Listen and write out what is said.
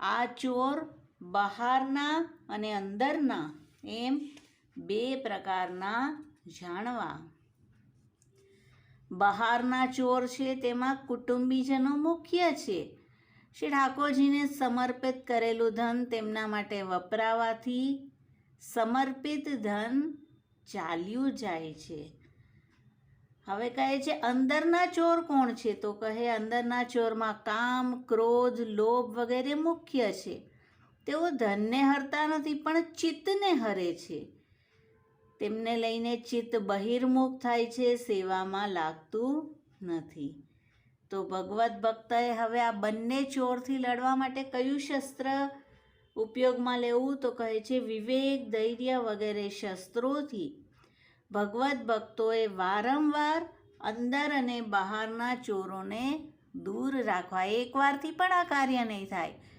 આ ચોર બહારના અને અંદરના એમ બે પ્રકારના જાણવા. બહારના ચોર છે તેમાં કુટુંબીજનો મુખ્ય છે. શ્રી ઠાકોરજીને સમર્પિત કરેલું ધન તેમના માટે વપરાવાથી સમર્પિત ધન ચાલ્યું જાય છે. હવે કહે છે, અંદરના ચોર કોણ છે? તો કહે, અંદરના ચોરમાં કામ, ક્રોધ, લોભ વગેરે મુખ્ય છે. તેઓ ધનને હરતા નથી, પણ ચિત્તને હરે છે. તેમને લઈને ચિત્ત બહિર્મુખ થાય છે, સેવામાં લાગતું નથી. તો ભગવત ભક્તએ હવે આ બંને ચોરથી લડવા માટે કયું શસ્ત્ર ઉપયોગમાં લેવું? તો કહે છે, વિવેક, ધૈર્ય વગેરે શસ્ત્રોથી. ભગવત ભક્તોએ વારંવાર અંદર અને બહારના ચોરોને દૂર રાખવા. એકવારથી પણ આ કાર્ય નહીં થાય.